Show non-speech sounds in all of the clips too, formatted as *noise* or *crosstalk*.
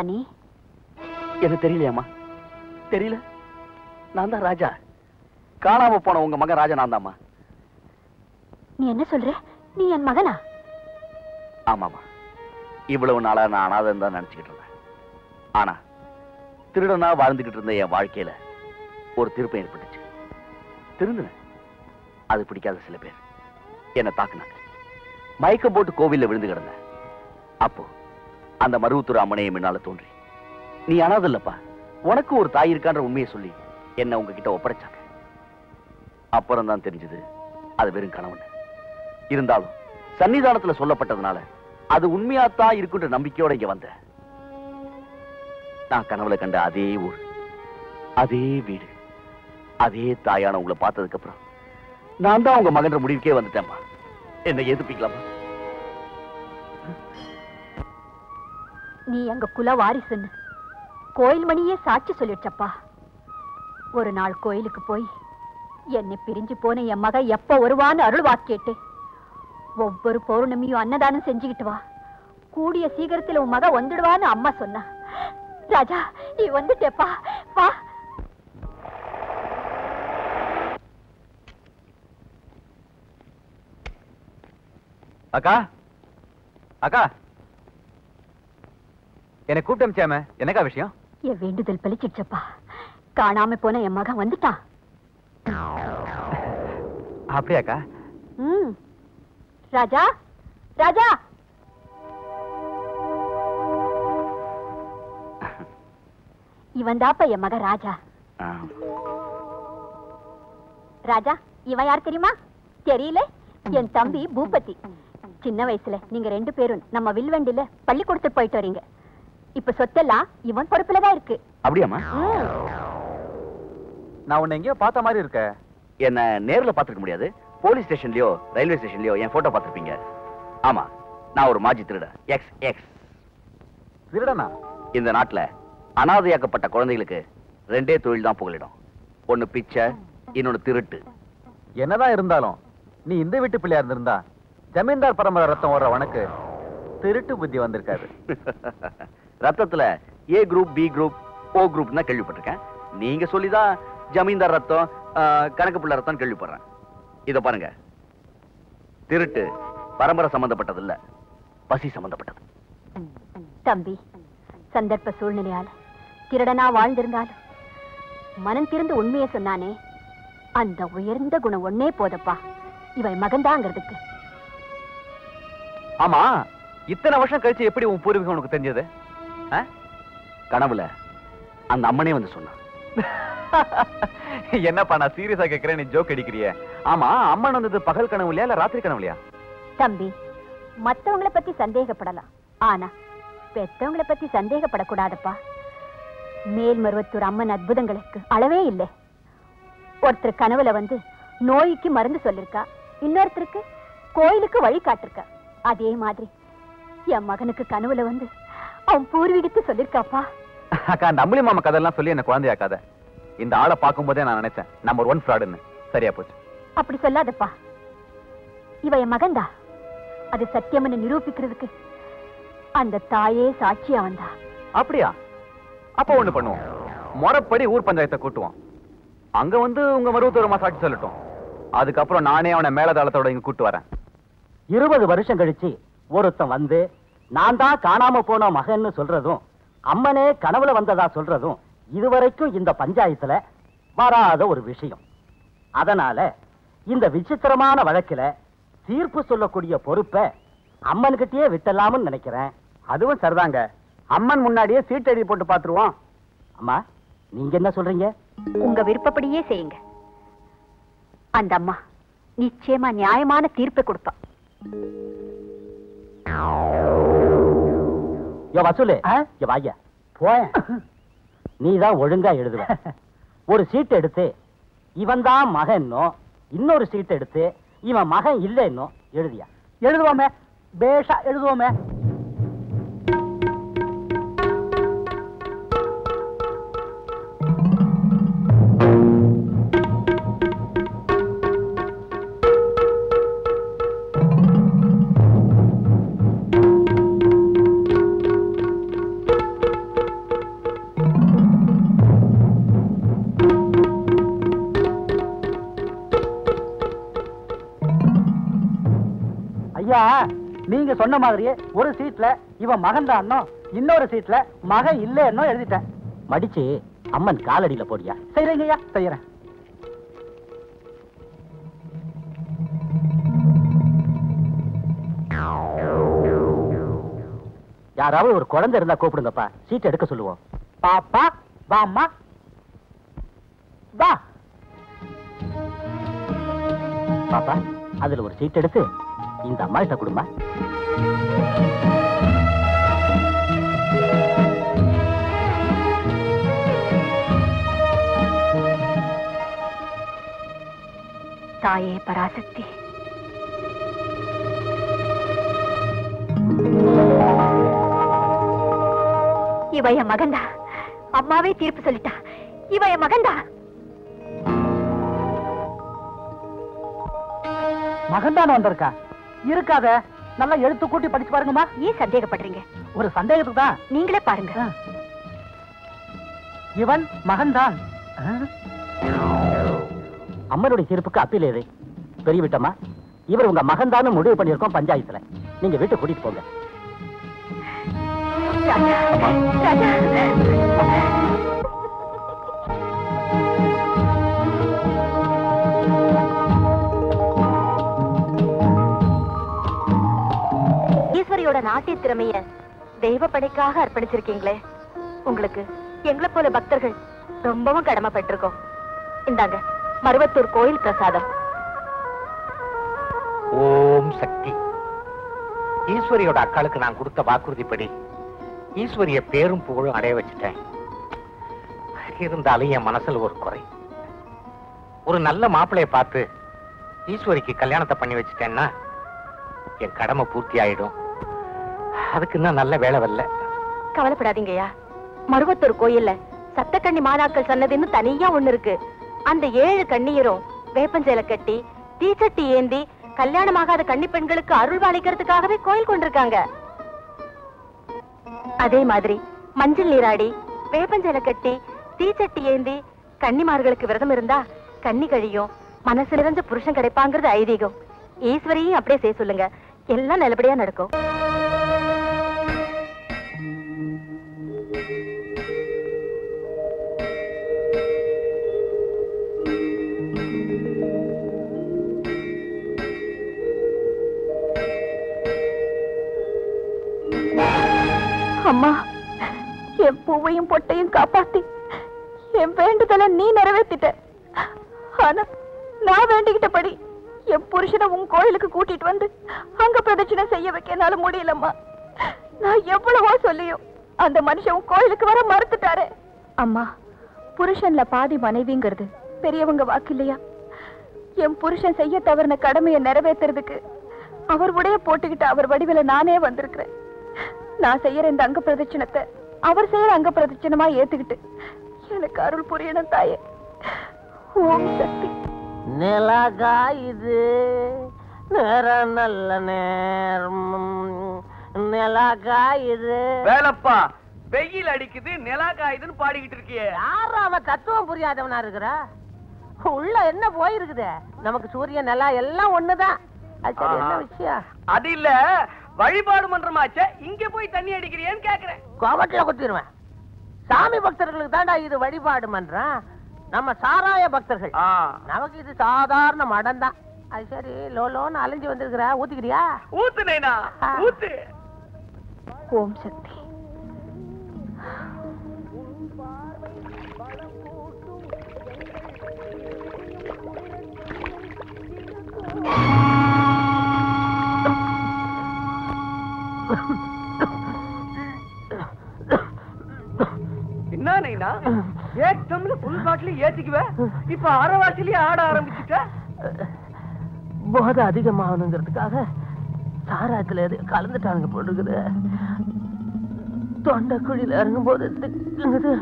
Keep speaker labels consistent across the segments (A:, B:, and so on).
A: யாரப்பா நீ
B: எனக்கு தெரியலையாம்மா? தெரியல. நான் தான் ராஜா. காணாம போன உங்க மகன் ராஜா நான் தாம்மா.
A: நீ என்ன சொல்ற? நீ என் மகனா?
B: ஆமாமா இவ்வளவு நாளா நான் அனாதன் தான் நினைச்சுக்கிட்டு இருந்தேன். ஆனா திருடனா வாழ்ந்துகிட்டு இருந்த என் வாழ்க்கையில ஒரு திருப்பம் ஏற்பட்டுச்சு. திருந்தினேன். அது பிடிக்காத சில பேர். என்னை தாக்குனாங்க. மயக்கம் போட்டு கோவில்ல விழுந்து கிடந்தேன். அப்போ அந்த மருவத்தூர் அம்மனையும் முன்னால தோன்றி. நீ அனாதல்லப்பா. உனக்கு ஒரு தாய் இருக்கான்ற உண்மையை சொல்லி என்ன உங்ககிட்ட ஒப்படைச்சாங்க. அப்புறம் தான் தெரிஞ்சது அது வெறும் கணவன். இருந்தாலும் சன்னிதானத்துல சொல்லப்பட்டதுனால அது உண்மையாத்தான் இருக்குன்ற நம்பிக்கையோட இங்க வந்த நான் கனவுல கண்ட அதே ஊர் அதே வீடு அதே தாயான உங்களை பார்த்ததுக்கு அப்புறம் நான் தான் உங்க மகன்ற முடிவுக்கே வந்துட்டேன்ப்பா. என்ன எதிர்ப்பிக்கலாமா?
A: நீ எங்க குல வாரிசுன்னு. கோயில் மணியே சாட்சி சொல்லிடுச்சப்பா. ஒரு நாள் கோயிலுக்கு போய் என்னை பிரிஞ்சு போன என் மக எப்ப வருவான்னு அருள் வாக்கேட்டு ஒவ்வொரு பௌர்ணமியும் அன்னதானம் செஞ்சுக்கிட்டு வா. கூடிய சீக்கிரத்தில் உன் மக வந்துடுவான்னு அம்மா சொன்னா. ராஜா நீ வந்துட்டேப்பா. வா.
C: அக்கா? அக்கா? என்னை கூப்பிட்டு அமிச்சாம? என்னக்கா விஷயம்?
A: என் வேண்டுதல் பலிச்சிடுச்சப்பா காணாம போன என் மகன் வந்துட்டான்.
C: அப்படியாக்கா?
A: ம். ராஜா? ராஜா? இவன் தாப்பா என் மகன் ராஜா. ராஜா இவன் யார் தெரியுமா? தெரியல. என் தம்பி பூபதி. சின்ன வயசுல நீங்க ரெண்டு பேரும் நம்ம வில்வண்டில பள்ளிக்கூடத்துக்கு போயிட்டு வரீங்க. இப்ப சொத்தெல்லாம் இவன் பொறுப்புல தான் இருக்கு.
B: அப்படியாம்மா?
A: ம்.
C: நான் உன்னை எங்கேயோ பார்த்த மாதிரி இருக்க.
B: என்ன நேர்ல பார்த்திருக்க முடியாது. போலீஸ் ஸ்டேஷன்லயோ ரயில்வே ஸ்டேஷன்லயோ என் போட்டோ பார்த்திருப்பீங்க. ஆமா நான் ஒரு மாஜி திருடன் எக்ஸ் எக்ஸ்
C: திருடனா?
B: இந்த நாட்டுல அனாதையாக்கப்பட்ட குழந்தைகளுக்கு ரெண்டே தொழில் தான் புகலிடும். ஒண்ணு பிச்சை இன்னொன்னு திருட்டு.
C: என்னதான் இருந்தாலும் நீ இந்த வீட்டு பிள்ளையா இருந்திருந்தா ஜமீன்தார் பரம்பரை ரத்தம் ஓடுற உனக்கு திருட்டு புத்தி வந்திருக்காது. *laughs*
B: ரத்தத்துல A group B group O group தான் கேள்விப்பட்டிருக்கேன். நீங்க சொல்லிதான் ஜமீன்தார் ரத்தம் கணக்கு பிள்ளை ரத்தம் கேள்விப்படுறேன். இத பாருங்க. திருட்டு பரம்பரை சம்பந்தப்பட்டது இல்ல பசி சம்பந்தப்பட்டது.
A: தம்பி சந்தர்ப்ப சூழ்நிலையால திருடனா வாழ்ந்திருந்தாலும் மனம் திறந்து உண்மையை சொன்னானே அந்த உயர்ந்த குணம் ஒன்னே போதப்பா. இவன் மகன்தாங்கிறதுக்கு.
C: ஆமா இத்தனை வருஷம் கழிச்சு எப்படி உன் பூர்வீகம் உனக்கு தெரிஞ்சது?
B: கனவுல அந்த அம்மனே வந்து சொன்னான். *laughs*
C: என்னப்பா நான் சீரியஸா கேக்குறேன் நீ ஜோக் அடிக்கிறிய. ஆமா அம்மன் வந்தது பகல் கனவுலையா இல்ல ராத்திரி கனவுலையா?
A: தம்பி மத்தவங்கள பத்தி சந்தேகப்படலாம். ஆனா பெத்தவங்கள பத்தி சந்தேகப்படக்கூடாதப்பா. மேல்மருவத்தூர் அம்மன் அற்புதங்களுக்கு அளவே இல்லை. ஒருத்தர் கனவுல வந்து நோய்க்கு மருந்து சொல்லிருக்கா. இன்னொருத்தருக்கு கோயிலுக்கு வழி காட்டிருக்கா. அதே மாதிரி என் மகனுக்கு கனவுல வந்து அவன் பூர்வீகத்தை சொல்லிருக்காப்பா.
C: அக்கா அந்த அம்புலி மாமா கதையெல்லாம் சொல்லி என்ன குழந்தையாக்காத. இந்த ஆளை பார்க்கும்போதே நான் நினைச்சேன் நம்பர் ஒன் ஃப்ராடுன்னு சரியா போச்சு.
A: அப்படி சொல்லாதப்பா. இவ என் மகன்தா அது சத்தியம்னு நிரூபிக்கிறதுக்கு அந்த தாயே சாட்சியா வந்தா
C: அப்படியா? அப்ப ஒண்ணு பண்ணுவோம். முறைப்படி ஊர் பஞ்சாயத்தை கூட்டுவோம். அங்க வந்து உங்க மருவத்தூர் சாட்சி சொல்லட்டும். அதுக்கப்புறம் நானே அவனை மேலதாளத்தோட இங்க கூட்டு வரேன்.
D: இருபது வருஷம் கழிச்சு ஒருத்தன் வந்து நான் தான் காணாம போன மகன்னு சொல்றதும் அம்மனே கனவுல வந்ததா சொல்றதும் இதுவரைக்கும் இந்த பஞ்சாயத்துல வராத ஒரு விஷயம். அதனால இந்த விசித்திரமான வழக்குல தீர்ப்பு சொல்லக்கூடிய பொறுப்பை அம்மன்கிட்டயே விட்டலாம்னு நினைக்கிறேன்.
E: அதுவும் சரிதாங்க. அம்மன் முன்னாடியே சீட் எழுதி போட்டு பாத்துருவோம்.
D: அம்மா நீங்க என்ன சொல்றீங்க?
F: உங்க விருப்பப்படியே செய்யுங்க. அந்த அம்மா நிச்சயமா நியாயமான தீர்ப்பை கொடுப்பா.
D: யோ வசூலு. யோ வாயா போய நீ தான் ஒழுங்கா எழுதுவ. ஒரு சீட் எடுத்து இவன் தான் மகன்னோ இன்னொரு சீட் எடுத்து இவன் மகன் இல்லைன்னோ எழுதியா. எழுதுவோமே. பேஷா எழுதுவோமே. நீங்க சொன்ன மாதிரியே ஒரு சீட்ல இவன் மகன் தான் இன்னொரு சீட்ல மகன் இல்லைன்னோ எழுதிட்டேன். மடிச்சு அம்மன் காலடியில போடியா? செய்யறீங்கய்யா செய்யறேன் யாராவது ஒரு குழந்தை இருந்தா கூப்பிடுங்கப்பா. சீட் எடுக்க சொல்லுவோம். பாப்பா வாம்மா. வா. பாப்பா அதுல ஒரு சீட் எடுத்து இந்த அம்மா கிட்ட கொடுமா
F: தாயே பராசக்தி. இவ என் அம்மாவே தீர்ப்பு சொல்லிட்டா. இவ என் மகன்தா
D: மகன் தானே வந்திருக்கா? இருக்காத. நல்லா எழுத்து கூட்டி படிச்சு பாருங்கம்மா.
F: ஏன் சந்தேகப்படுறீங்க?
D: ஒரு சந்தேகத்துக்கு தான்
F: நீங்களே பாருங்க.
D: இவன் மகன் தான் அம்மனுடைய தீர்ப்புக்கு அப்பீல் ஏது பெரிய விட்டம்மா இவர் உங்க மகன் தான் முடிவு பண்ணியிருக்கோம் பஞ்சாயத்துல. நீங்க வீட்டு கூட்டிட்டு போங்க.
F: ஈஸ்வரியோட நாட்டிய திறமைய தெய்வ படைக்காக அர்ப்பணிச்சிருக்கீங்களே. உங்களுக்கு எங்களை போல பக்தர்கள் ரொம்பவும் கடமைப்பட்டிருக்கோம். இந்தாங்க. மருவத்தூர் கோயில் பிரசாதம்.
G: ஓம் சக்தி. ஈஸ்வரியோட அக்காளுக்கு நான் கொடுத்த வாக்குறுதிப்படி ஈஸ்வரிய பேரும் புகழும் அடைய வச்சுட்டேன். இருந்தாலும் என் மனசுல ஒரு குறை. ஒரு நல்ல மாப்பிளைய பார்த்து ஈஸ்வரிக்கு கல்யாணத்தை பண்ணி வச்சுட்டேன்னா என் கடமை பூர்த்தி ஆயிடும். அதுக்கு இன்னும் நல்ல வேலை வரல.
F: கவலைப்படாதீங்கய்யா. மருவத்தூர் கோயில்ல சத்தக்கண்ணி மாதாக்கள் சன்னதின்னு தனியா ஒண்ணு இருக்கு. அந்த ஏழு கண்ணீரும் வேப்பஞ்சேலை கட்டி தீச்சட்டி ஏந்தி கல்யாணமாகாத கன்னி பெண்களுக்கு அருள் பாலிக்கிறதுக்காகவே கோயில் கொண்டிருக்காங்க. அதே மாதிரி மஞ்சள் நீராடி வேப்பஞ்சேலை கட்டி தீச்சட்டி ஏந்தி கன்னிமார்களுக்கு விரதம் இருந்தா கன்னி கழியும் மனசு நிறைஞ்ச புருஷன் கிடைப்பாங்கிறது ஐதீகம். ஈஸ்வரியும் அப்படியே செய்ய சொல்லுங்க. எல்லாம் நல்லபடியா நடக்கும். அம்மா என் பூவையும் பொட்டையும் காப்பாத்தி என் வேண்டுதலை நீ நிறைவேத்திட்ட. ஆனா நான் வேண்டிக்கிட்டபடி என் புருஷனை உன் கோயிலுக்கு கூட்டிட்டு வந்து அங்க பிரதட்சணை செய்ய வைக்க என்னால முடியலம்மா. நான் எவ்வளவோ சொல்லியும் அந்த மனுஷன் உன் கோயிலுக்கு வர மறுத்துட்டாரு. அம்மா புருஷன்ல பாதி மனைவிங்கிறது பெரியவங்க வாக்கு இல்லையா என் புருஷன் செய்ய தவறின கடமையை நிறைவேத்துறதுக்கு அவர் உடைய போட்டுக்கிட்டு அவர் வடிவில நானே வந்திருக்கிறேன். நான் செய்யற இந்த அங்க பிரதட்சணத்தை அவர் செய்யற அங்க பிரதட்சணமா ஏத்துக்கிட்டு எனக்கு அருள் புரியணும் தாயே. ஓம் சக்தி.
H: நிலகாயுது நேர நல்ல நேரம். நிலகாயுது
E: வேலப்பா வெயில் அடிக்குது நிலா காயுதுன்னு பாடிக்கிட்டு இருக்கியே.
H: யார் அவன் தத்துவம் புரியாதவனா இருக்கிற? உள்ள என்ன போயிருக்குது? நமக்கு சூரியன் நிலா எல்லாம் ஒண்ணுதான். அது சரி என்ன. விஷயம்?
E: அது இல்ல வழிபாடு மன்றமாச்சே? இங்க போய் தண்ணி அடிக்கிறியேன்னு கேக்குறேன்.
H: கோபத்துல குத்திடுவேன். சாமி பக்தர்களுக்கு தான்டா இது வழிபாடு மன்றம். நம்ம சாராய பக்தர்கள். நமக்கு இது சாதாரண மடம் தான் அது சரி லோ லோன்னு அலைஞ்சு வந்திருக்கிற ஊத்திக்கிறியா?
E: ஊத்துனேனா? ஊத்து.
I: ஓம் சக்தி.
E: ஃபுல் பாட்டில் ஏத்திக்குவ? இப்ப அரைவாசிலேயே ஆட ஆரம்பிச்சுட்ட?
H: போதை அதிகமாகணுங்கிறதுக்காக சாராயத்துல எது கலந்துட்டானுங்க போட்டுருக்குது தொண்டை குழியில இறங்கும் போது திக்குங்குது.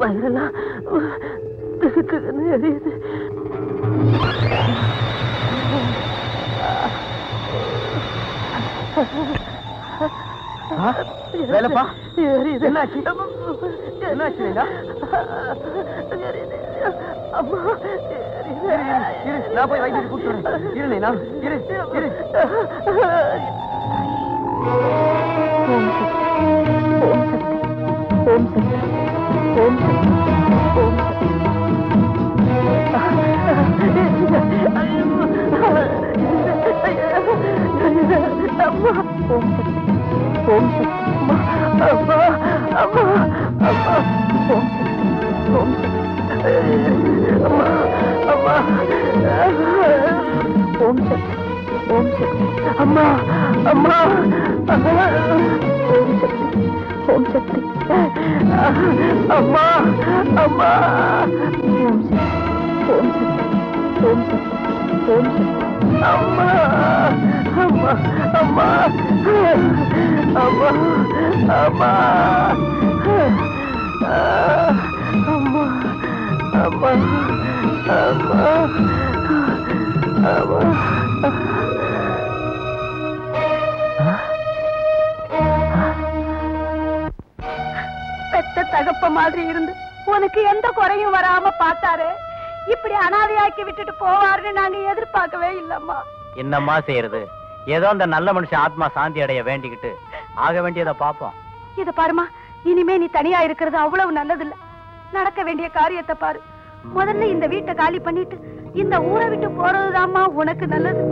H: வயிறெல்லாம் திக்கு திக்குன்னு எரியுது.
E: வேலைப்பா. என்னாச்சு? என்னாச்சு.
H: அம்மா.
E: இரு நான் போய் வைத்தியரை கூப்பிட்டு வரேன் இரு நைனா இரு இரு
I: ஓம் சக்தி ஓம் சக்தி ஓம் சக்தி ஓம் சக்தி ஓம் சக்தி ஓம் சக்தி ఓం శక్తి
H: అమ్మా అమ్మా అమ్మా
I: ఓం శక్తి ఓం శక్తి
H: అమ్మా
I: అమ్మా ఓం శక్తి ఓం
H: శక్తి అమ్మా
I: అమ్మా ఓం శక్తి ఓం
H: శక్తి అమ్మా
I: అమ్మా ఓం శక్తి ఓం శక్తి ఓం శక్తి ఓం శక్తి
H: அம்மா அம்மா அம்மா அம்மா அம்மா அம்மா அம்மா அம்மா அம்மா
I: பெத்த தகப்ப மாதிரி இருந்து உனக்கு எந்த குறையும் வராம பார்த்தாரு? இப்படி அனாதையாக்கி விட்டுட்டு போவாருன்னு நாங்க எதிர்பார்க்கவே இல்லம்மா.
J: என்னம்மா செய்யறது? ஏதோ அந்த நல்ல மனுஷன் ஆத்மா சாந்தி அடைய வேண்டிக்கிட்டு. ஆக வேண்டியதை பார்ப்போம்.
I: இத பாருமா இனிமே நீ தனியா இருக்கிறது அவ்வளவு நல்லதில்ல. நடக்க வேண்டிய காரியத்தை பாரு. முதல்ல இந்த வீட்டை காலி பண்ணிட்டு இந்த ஊரை விட்டு போறதுதாம்மா உனக்கு நல்லது.